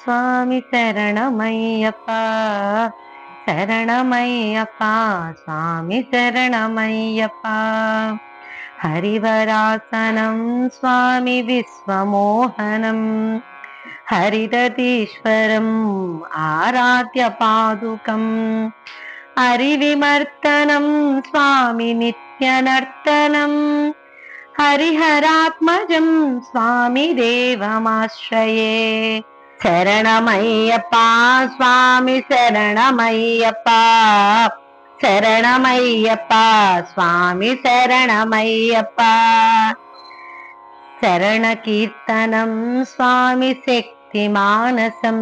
స్వామి శరణమయ్యప్ప శరణమయ్యప్ప స్వామి శరణమయ్యప్ప హరివరాసనం స్వామి విశ్వమోహనం హరిదతీశ్వరం ఆరాధ్య పాదుకం హరివిమర్తనం స్వామి నిత్యనర్తనం హరిహరాత్మజం స్వామి దేవమాశ్రయే శరణమయ్యప్ప స్వామి శరణమయ్యప్ప. శరణమయ్యప్ప స్వామి శరణమయ్యప్ప. శరణ కీర్తనం స్వామి శక్తి మానసం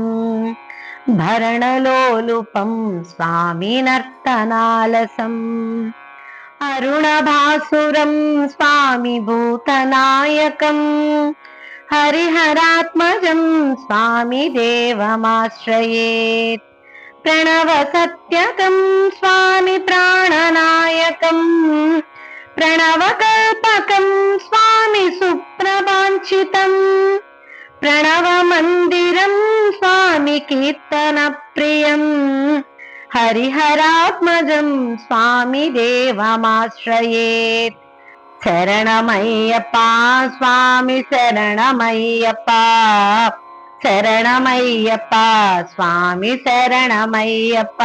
భరణలోలుపం స్వామి నర్తనాలసం. అరుణభాసురం స్వామి భూతనాయకం. హరిహరాత్మజం స్వామి దేవమాశ్రయేత్. ప్రణవ సత్యకం స్వామి ప్రాణనాయకం. ప్రణవకల్పకం స్వామి సుప్రభాంచితం. ప్రణవ మందిరం స్వామి కీర్తన ప్రియం. హరిహరాత్మజం స్వామి దేవమాశ్రయేత్. శరణమయ్యప్ప స్వామి శరణమయ్యప్ప. శరణమయ్యప్ప స్వామి శరణమయ్యప్ప.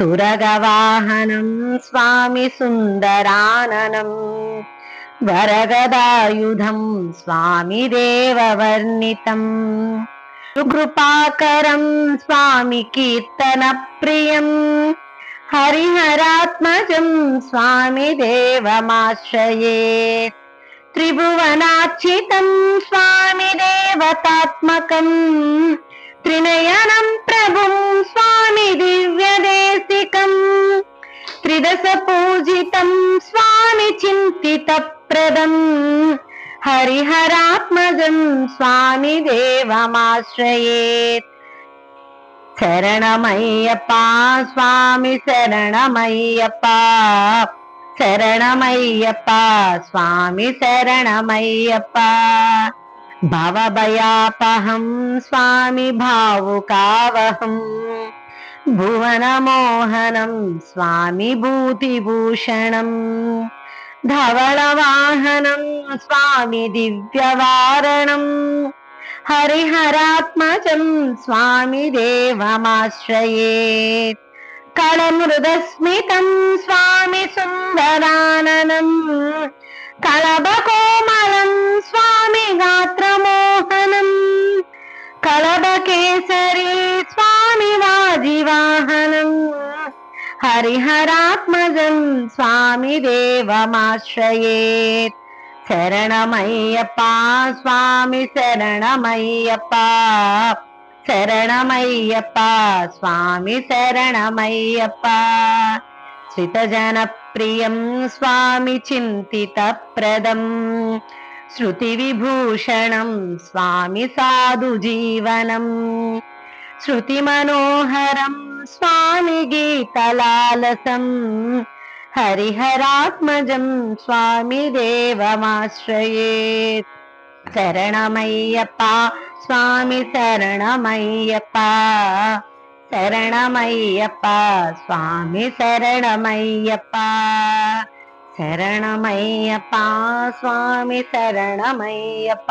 తురగవాహనం స్వామి సుందరాననం. వరగదాయుధం స్వామి దేవవర్ణితం. కృపాకరం స్వామి కీర్తన ప్రియం. హరిహరాత్మజం స్వామి దేవమాశ్రయే. త్రిభువనార్చితం స్వామి దేవతాత్మకం. త్రినయనం ప్రభుం స్వామి దివ్యదేశికం. త్రిదశ పూజితం స్వామి చింతిత ప్రదం హరిహర హరిహరాత్మజం స్వామి దేవమాశ్రయేత్. శరణమయ్యప్ప స్వామి శరణమయ్యప్ప. శరణమయ్యప్ప స్వామి శరణమయ్యప్ప. భవభయాపహం స్వామి భావుకావహం. భువనమోహనం స్వామి భూతిభూషణం. ధవళవాహనం స్వామి దివ్యవారణం హరిహరాత్మజం స్వామి దేవమాశ్రయే కళమృదస్మితం స్వామి సుందరాననం కళభకోమలం हरिहरात्मजम् स्वामी देवमाश्रयेत्। शरणमय्यप्पा स्वामी शरणमय्यप्पा शरणमय्यप्पा स्वामी शरणमय्यप्पा। चितजनप्रियं स्वामि चिन्तितप्रदम् श्रुतिविभूषणम् स्वामि साधुजीवनम् श्रुतिमनोहरम् స్వామి సాధు జీవనం శృతి మనోహరం స్వామి గీతలాలసం హరిహరాత్మజం స్వామి దేవమాశ్రయేత్ శరణమయ్యప్ప స్వామి శరణమయ్యప్ప శరణమయ్యప్ప